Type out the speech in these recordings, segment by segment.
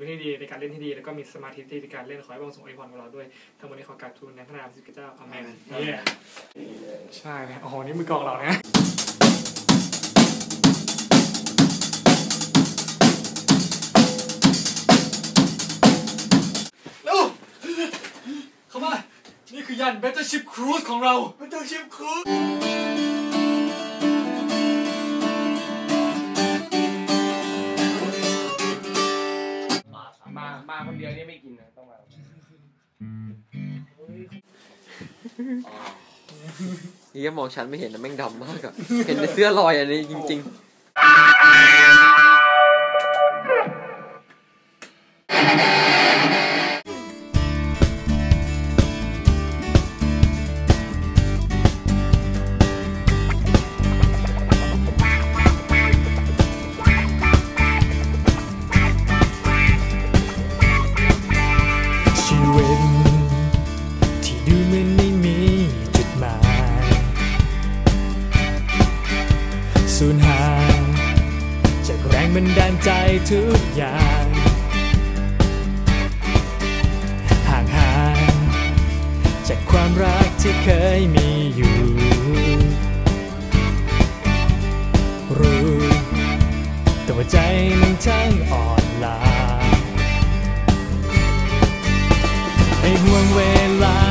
วิธีดีในการเล่นที่ดี แล้วก็มีสมาธิที่ในการเล่นขอให้พระองค์ทรงอวยพรกับเราด้วยทั้งหมดนี้ขอกราบทูลในพระนามพระเจ้าอาเมนเนี่ยใช่นะโอ้โหนี่มือกลองเรานะเร็วเข้ามานี่คือยาน Battleship Cruise ของเรา Battleship Cruise เดียวนี่ไม่กินนะต้องมานี่ก็มองฉันไม่เห็นนะแม่งดำมากอะเห็นในเสื้อลอยอันนี้จริง ๆ สูญหาย จากแรงบันดาลใจทุกอย่างห่างหายจากความรักที่เคยมีอยู่ รู้แต่ว่าใจมันช่างอ่อนล้าในห่วงเวลา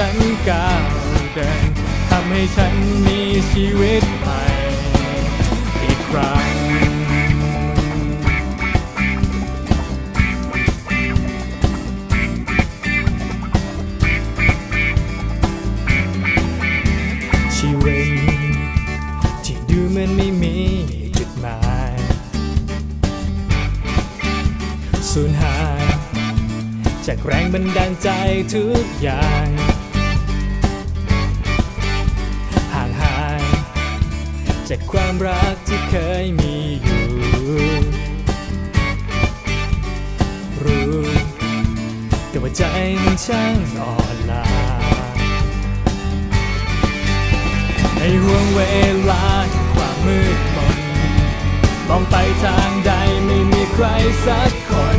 ฉันก้าวเดินทำให้ฉันมีชีวิตใหม่อีกครั้งชีวิตที่ดูเหมือนไม่มีจุดหมายสูญหายจากแรงบันดาลใจทุกอย่าง จากความรักที่เคยมีอยู่ รู้ แต่ว่าใจมันช่างอ่อนล้าในห่วงเวลาแห่ความมืดมนมองไปทางใดไม่มีใครสักคน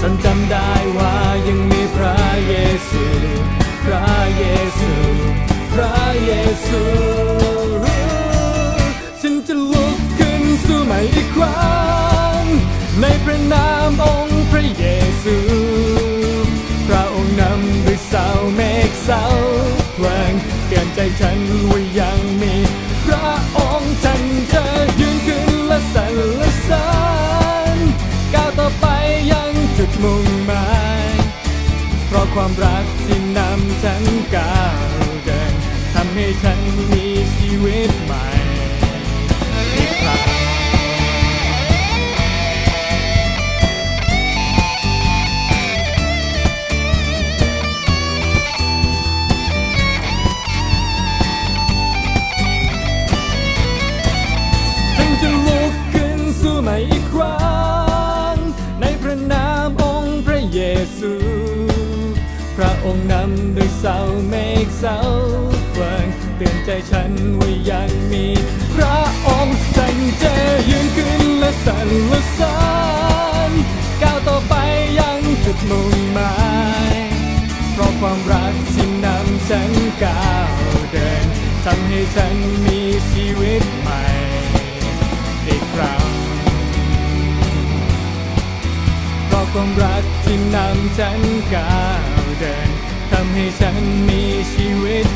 จนจำได้ว่ายังมีพระเยซู พระเยซู พระเยซู ใหม่อีกครั้งในพระนามองค์พระเยซูพระองค์นำด้วยเสาเมฆเสาเพลิงเตือนใจฉันว่ายังมีพระองค์ฉันจะยืนขึ้นและสรรเสริญก้าวต่อไปยังจุดมุ่งหมายเพราะความรักที่นำฉันก้าวเดินทำให้ฉันมีชีวิตใหม่อีกครั้ง ซู พระองค์นำด้วยเสาเมฆเสาเพลิงเตือนใจฉันว่ายังมี พระองค์ฉันจยืนขึ้นและสรรเสริญก้าวต่อไปยังจุดมุ่งหมาย เพราะความรักที่นำฉันก้าวเดินทำให้ฉันมีชีวิตใหม่ ความรักที่นำฉันก้าวเดินทำให้ฉันมีชีวิต